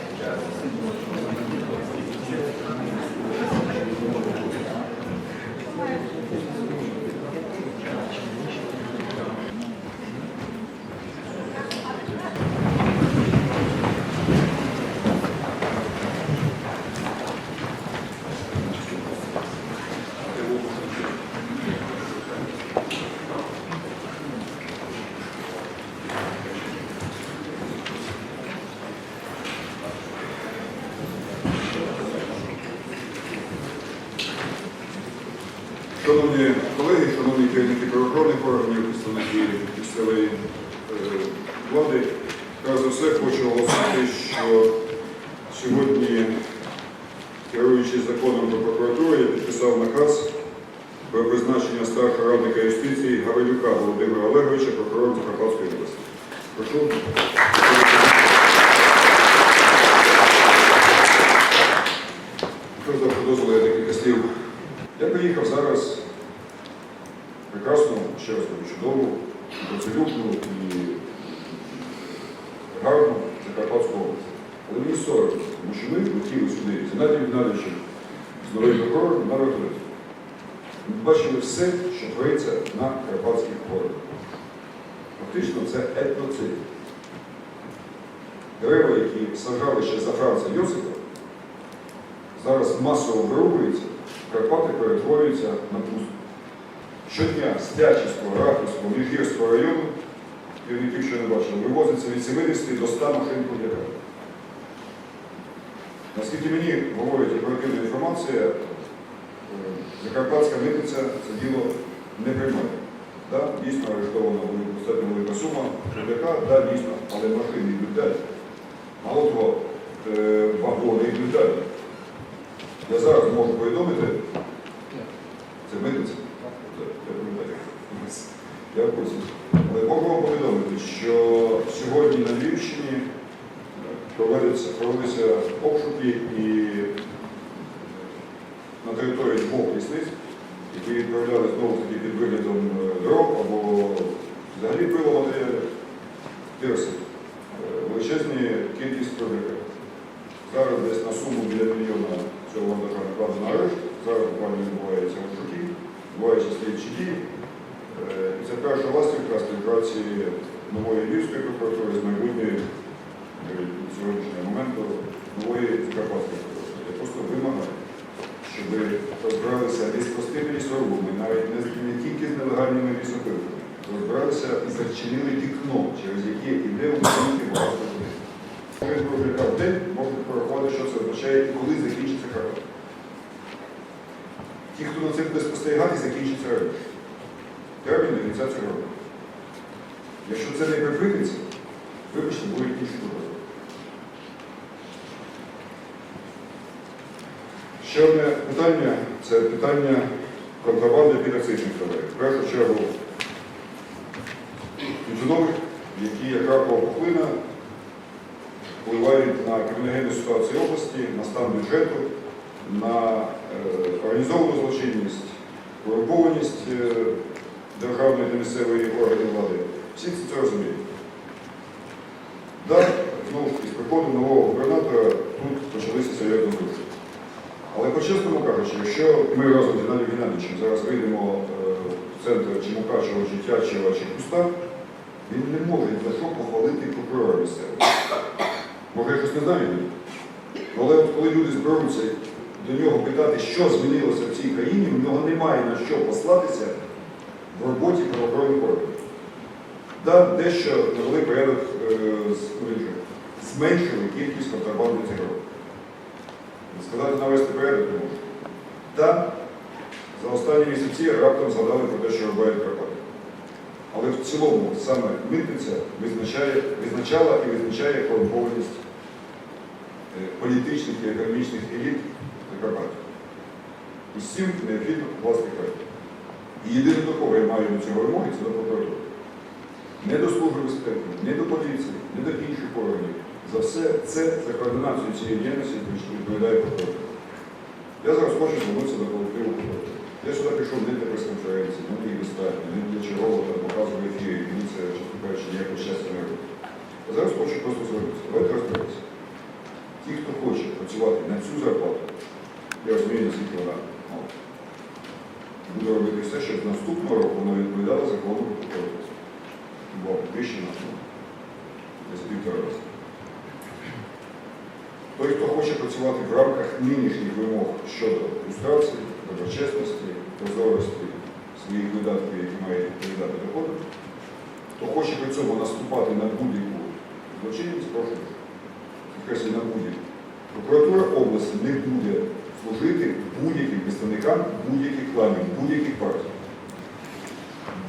Thank Jeff. Шановні колеги, шановні керівники правоохоронних органів, представники місцевої е, влади, за все хочу оголосити, що сьогодні, керуючись законом про прокуратуру, я підписав наказ про призначення старшого радника юстиції Гаврилюка Володимира Олеговича прокурором Закарпатської області. Прошу. Завжди дозволить декілька слів. Я приїхав зараз прекрасну, ще раз кажу, чудову, працелюбну і гарну Закарпатську область. Але мені соромно, тому що ми летіли сюди з Геннадієм Геннадійовичем, з новим прокурором на вертольоті. Ми бачили все, що твориться на Карпатських горах. Фактично це етноцид. Дерева, які сажали ще за Франца Йосипа, зараз масово вирубуються, Карпати перетворюються на пусту. Щодня з Тячівського, Рахівського, Вільгірського району, керівників, що не бачив, вивозиться від 70 до 100 машин кругляка. Наскільки мені говорить оперативна інформація, е, Закарпатська митниця це діло не приймає. Да, дійсно арештована достатньо велика сума кругляка, да, дійсно, але машини йдуть далі. Мало того, е, вагони йдуть далі. Я зараз можу повідомити, це митниця. Я пам'ятаю. Я в курсі. Але можу вам повідомити, що сьогодні на Львівщині проводяться, проводяться обшуки і на території двох лісниць, які відправляли знову таки під виглядом е, дров або взагалі пиломатеріалів, тирси. Е, Величезні кількість кругляка. Зараз десь на суму біля мільйона цього вантажа накладено арешт. Зараз буквально відбуваються обшуки, відбуваються слідчі дії. Е, це перша ластівка співпраці нової Львівської прокуратури з майбутньої е, сьогоднішнього моменту нової Закарпатської прокуратури. Я просто вимагаю, щоб розбиралися не з простими лісорубами, навіть не, тільки з нелегальними лісопилками, розбиралися і зачинили вікно, через яке йде українське багатство людей. Кожен прожика в день можна порахувати, що це означає коли закінчиться карта. Ті, хто на це буде спостерігати, закінчиться раніше. Термін до кінця цього року. Якщо це не припиниться, вибачте, будуть інші проблеми. Ще одне питання це питання контрабанди підакцизних товарів. В першу чергу тютюнових, які як ракова пухлина впливають на криміногенну ситуацію області, на стан бюджету, на е, організовану злочинність, корумпованість е, державної та місцевої органів влади. Всі це розуміють. Так, знову ж таки, приходом нового губернатора тут почалися серйозні зрушення. Але по-чесному кажучи, якщо ми разом з Геннадієм Геннадійовичем зараз вийдемо е, в центр чи Мукачева, чи Тячева, чи Куста, він не може за що похвалити прокурора місцевого. Може, я щось не знаю? ні? Але от коли люди зберуться до нього питати, що змінилося в цій країні, в нього немає на що послатися в роботі правоохоронних органів. Да, дещо навели порядок е, він зменшили кількість контрабандних цигарок. Сказати навести порядок не можу. Та за останні місяці раптом згадали про те, що робить Карпати. Але в цілому саме митниця визначає, визначала і визначає корумпованість е, політичних і економічних еліт Закарпаття. І з цим необхідно власне край. І єдине до кого я маю до цього вимоги, це до прокуратури. Не до служби безпеки, не до поліції, не до інших органів. За все це за координацію цієї діяльності відповідає прокуратура. Я зараз хочу звернутися до колективу прокуратури. Я сюди прийшов не для прес-конференції, не для достатньо, не для чергового там показу в ефірі, мені це, чесно кажучи, ніякого щастя не робить. Я зараз хочу просто звернутися. Давайте розберемося. працювати на цю зарплату, я розумію, наскільки вона мала. Буду робити все, щоб наступного року вона відповідала закону про прокуратуру. Бо підвищена ну, десь півтора рази. Той, хто хоче працювати в рамках нинішніх вимог щодо люстрації, доброчесності, прозорості своїх видатків, які мають відповідати доходу, хто хоче при цьому наступати на будь-яку злочинність, прошу, підкреслюю, на будь-яку. Прокуратура області не буде служити будь-яким представникам будь-яких кланів, будь-яких партій.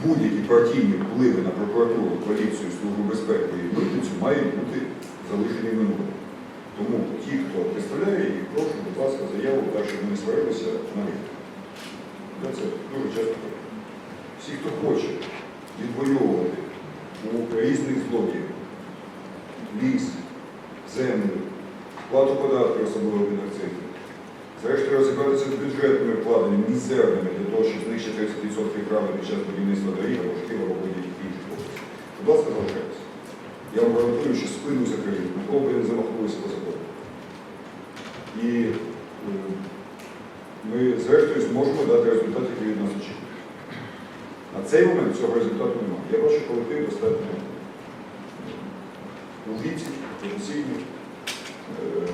Будь-які партійні впливи на прокуратуру, поліцію, службу безпеки і митницю мають бути залишені в минулому. Тому ті, хто представляє їх, прошу, будь ласка, заяву, так, щоб ми сварилися на них. Це дуже часто. Всі, хто хоче відвоювати у різних злодіїв, ліс, землю, плату податків, особливо від акцизів, зрештою розібратися з бюджетними вкладеннями, мізерними для того, щоб знищити 30% права під час будівництва доріг або шкіл або будь-яких інших. Будь ласка, залишайтеся. Я вам гарантую, що спину закрию, нікого би не замахнулися по закону. І ми, зрештою, зможемо дати результат, який від нас очікує. На цей момент цього результату немає. Я бачу колектив достатньо у віці, професійний. Е,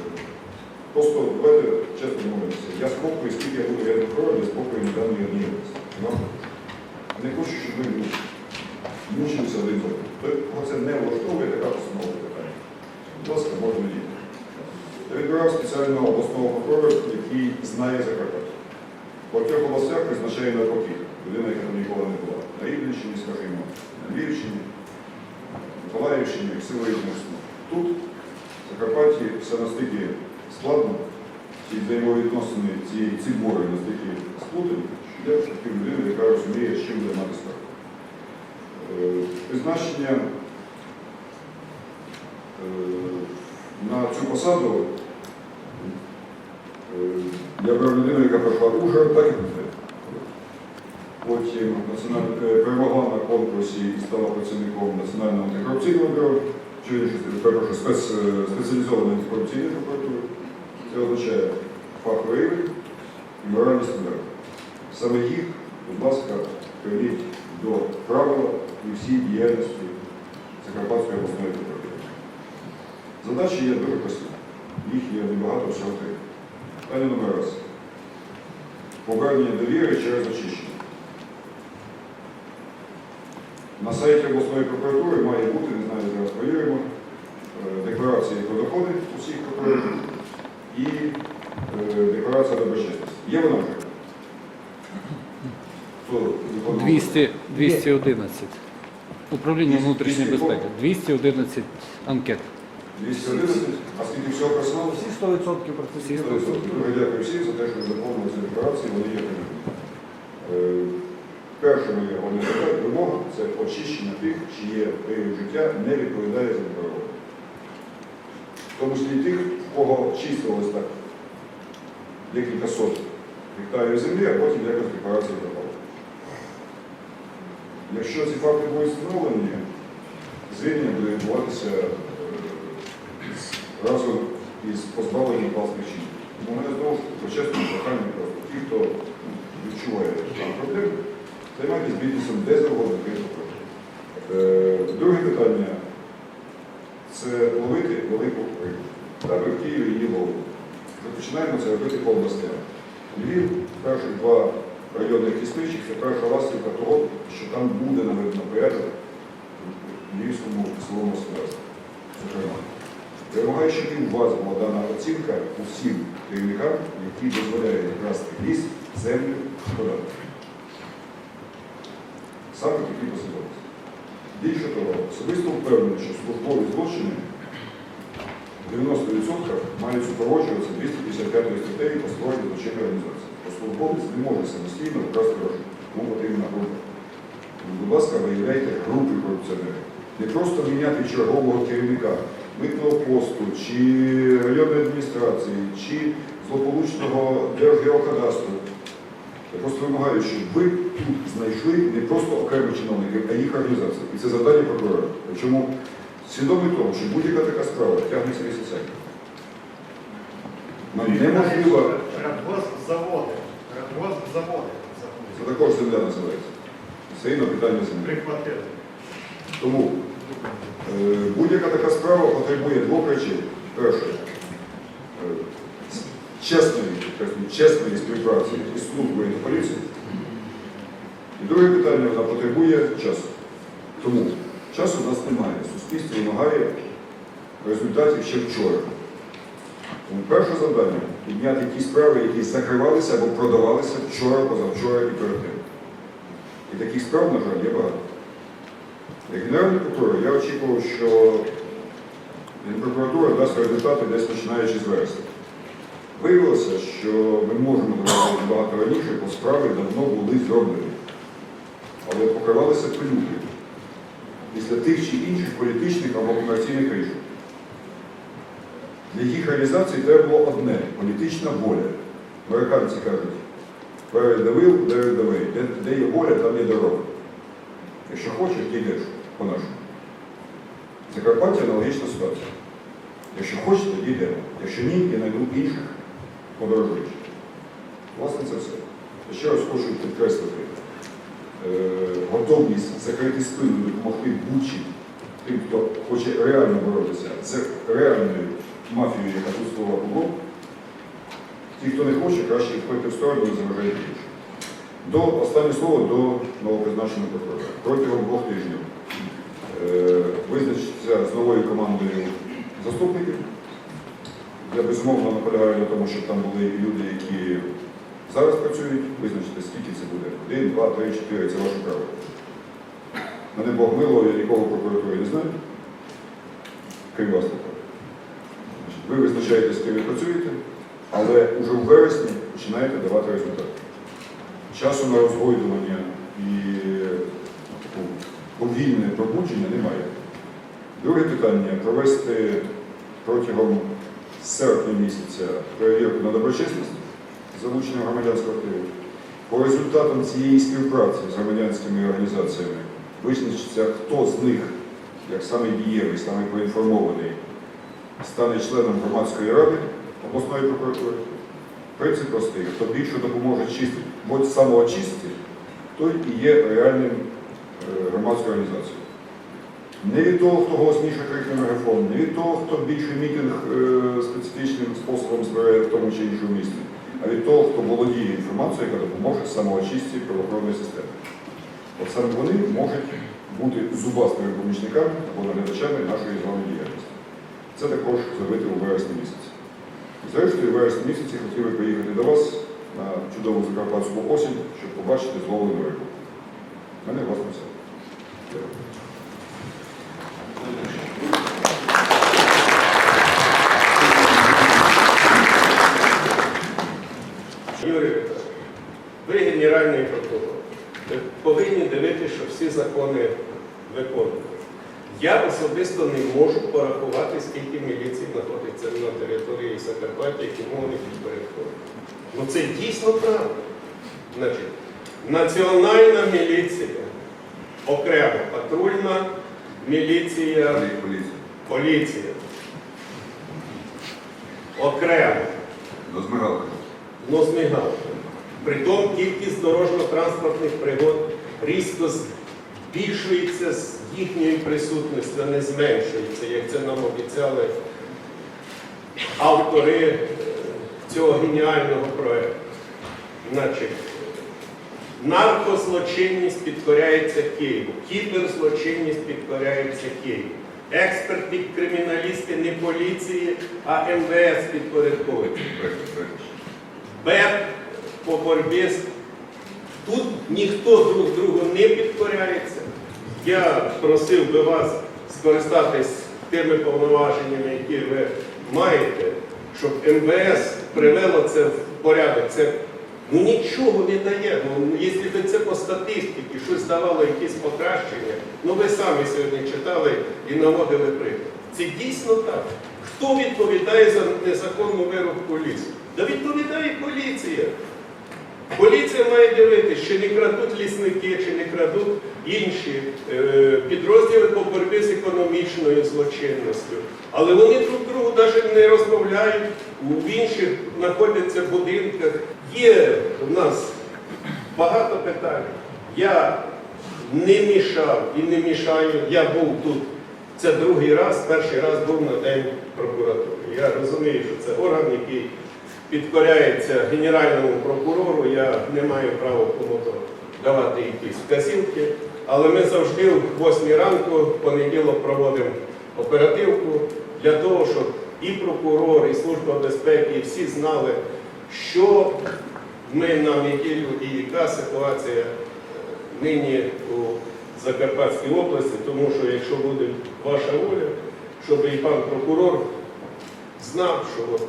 Просто давайте чесно домовимося. Я спокою, скільки я буду рядом прокурором, я спокою не дам ні одній. Не хочу, щоб ми мучилися один з Той, це не влаштовує, така постанова питання. Будь ласка, можна діти. Я відбирав спеціального обласного прокурора, який знає Закарпаття. В багатьох областях призначає навпаки. Людина, яка там ніколи не була. На Рівненщині, скажімо, на Львівщині, Миколаївщині, сила різних. Тут, в Закарпатті, все настільки складно, ці взаємовідносини, ці, ці бори настільки сплутані, що я людину, яка розуміє, з чим займати справу. Е, Призначення е, на цю посаду е, я брав людину, яка пройшла Ужгород, так і буде. Потім е, перемогла на конкурсі і стала працівником Національного антикорупційного бюро, чи перепрошую, спец, е, спеціалізованої антикорупційної прокуратури. Це означає фаховий рівень і моральні стандарти. Саме їх, будь ласка, прийміть до правила і всій діяльності Закарпатської обласної прокуратури. Задачі є дуже прості. Їх є небагато всього три. Питання номер раз. Повернення довіри через очищення. На сайті обласної прокуратури має бути, не знаю, зараз перевіримо, е, декларації про доходи усіх прокурорів і е, декларація доброчесності. Є вона вже? Хто 200, 211. Управління внутрішньої безпеки. 211 анкет. 211, а скільки всього персоналу? Всі 100% працюють. Дуже дякую всім за те, що ви заповнили ці декларації, вони є прийнятні. Е, Перша моя вимога це очищення тих, чиє період життя не відповідає за. В тому числі тих, в кого числилось так декілька сот гектарів землі, а потім якось декларація пропала. Якщо ці факти будуть встановлені, звільнення буде відбуватися е, разом із позбавленням власних чинів. Тому мене знову ж таки чесно прохання просто ті, хто відчуває там проблеми, займайтесь бізнесом де завгодно, крім. Е, Друге питання це ловити велику рибу. Так, в Києві її ловили. Розпочинаємо це робити по областям. Львів, перші два районних лісничних, це перша ластівка того, що там буде наведено порядок в Львівському лісовому господарстві. Зокрема. І у вас була дана оцінка усім керівникам, які дозволяють красти ліс, землю, податки. Саме такі послідовності. Більше того, особисто впевнений, що службові злочини 90% мають супроводжуватися 255 статтею по створенню злочинної організації. Бо службовець не може самостійно вкрасти гроші, тому потрібна група. Будь ласка, виявляйте групи корупціонерів. Не просто міняти чергового керівника митного посту, чи районної адміністрації, чи злополучного Держгеокадастру. Я просто вимагаю, щоб ви тут знайшли не просто окремих чиновників, а їх організації. І це завдання прокурора. Причому свідомий того, що будь-яка така справа тягнеться місяцями. Ну, неможливо. Радгоспзаводи. Радгоспзаводи. Це також земля називається. Все рівно питання землі. Прихватили. Тому е, будь-яка така справа потребує двох речей. Перше, е, чесної, чесної співпраці із службою та поліцією. І друге питання, вона потребує часу. Тому часу в нас немає. Суспільство вимагає результатів ще вчора. Тому перше завдання підняти ті справи, які закривалися або продавалися вчора, позавчора і перед тим. І таких справ, на жаль, є багато. Як Генеральний прокурор я очікував, що Генпрокуратура дасть результати десь починаючи з вересня. Виявилося, що ми можемо давати багато раніше, бо справи давно були зроблені, але покривалися пилюки після тих чи інших політичних або комерційних рішень. Для їх реалізації треба було одне політична воля. Американці кажуть, where the will. Де, де є воля, там є дорога. Якщо хочеш, дійдеш по-нашому. Закарпаття аналогічна ситуація. Якщо хочеш, тоді йдемо. Якщо ні, я знайду інших подорожуючих. Власне, це все. Ще раз хочу підкреслити е, готовність закрити спину, допомогти будь-чим тим, хто хоче реально боротися з реальною мафією, яка тут слова було. Ті, хто не хоче, краще відходьте в сторону і заважайте іншим. До останнє слово до новопризначеного прокурора. Протягом двох тижнів е, визначиться з новою командою заступників. Я безумовно наполягаю на тому, щоб там були люди, які зараз працюють. Визначити, скільки це буде. Один, два, три, чотири це ваше право. Мене Бог мило, я нікого в прокуратурі не знаю. Крім вас тепер. Ви визначаєте, з ким ви працюєте, але вже в вересні починаєте давати результати часу на розгойдування і ну, повільне пробудження немає. Друге питання провести протягом серпня місяця перевірку на доброчесність з залученням громадянського активу. По результатам цієї співпраці з громадянськими організаціями визначиться, хто з них, як саме дієвий, саме поінформований, стане членом громадської ради обласної прокуратури. Принцип простий. Хто більше допоможе чистити, бо самоочистити, той і є реальним е, громадською організацією. Не від того, хто голосніше крикне мегафон, не від того, хто більший мітинг е, специфічним способом збере в тому чи іншому місці, а від того, хто володіє інформацією, яка допоможе самоочистці правоохоронної системи. От саме вони можуть бути зубастими помічниками або наглядачами нашої з вами діяльності. Це також зробити у вересні місяці. Зрештою, вересні місяці хотів би приїхати до вас на чудову закарпатську осінь, щоб побачити зловлену рибу. У мене власне все. Юрій ви генеральний прокурор. Ви повинні дивитися, що всі закони виконують. Я особисто не можу порахувати, скільки міліцій знаходиться на території Закарпаття, кому вони підпорядковані. Ну це дійсно правда. Значить, національна міліція, окремо патрульна міліція, Поліція. поліція. Окремо. Змигалки. Ну, з. Притом кількість дорожньо-транспортних пригод різко збільшується з їхньою присутністю, а не зменшується, як це нам обіцяли автори е, цього геніального проєкту. Значить, наркозлочинність підкоряється Києву, кіберзлочинність підкоряється Києву. Експертні криміналісти не поліції, а МВС підпорядковують. БЕП по боротьбі. Тут ніхто друг другу не підкоряється. Я просив би вас скористатись тими повноваженнями, які ви маєте, щоб МВС привело це в порядок. Це ну, нічого не дає. Ну, якщо би це по статистиці щось давало якісь покращення, ну ви самі сьогодні читали і наводили приклад. Це дійсно так. Хто відповідає за незаконну вирубку лісу? Да відповідає поліція. Поліція має дивитися, чи не крадуть лісники, чи не крадуть інші е, підрозділи по боротьбі з економічною злочинністю. Але вони друг другу навіть не розмовляють, в інших знаходяться в будинках. Є в нас багато питань. Я не мішав і не мішаю. Я був тут. Це другий раз, перший раз був на День прокуратури. Я розумію, що це орган, який підкоряється генеральному прокурору. Я не маю права кому-то давати якісь вказівки. Але ми завжди в 8 ранку, в понеділок проводимо оперативку для того, щоб і прокурор, і Служба безпеки, і всі знали, що ми на неділю і яка ситуація е, нині у Закарпатській області, тому що якщо буде ваша воля, щоб і пан прокурор знав, що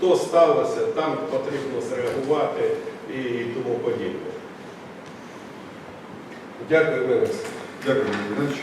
то сталося, там потрібно зреагувати і тому подібне. Дякую, Мирослав. Дякую, Геннадійович.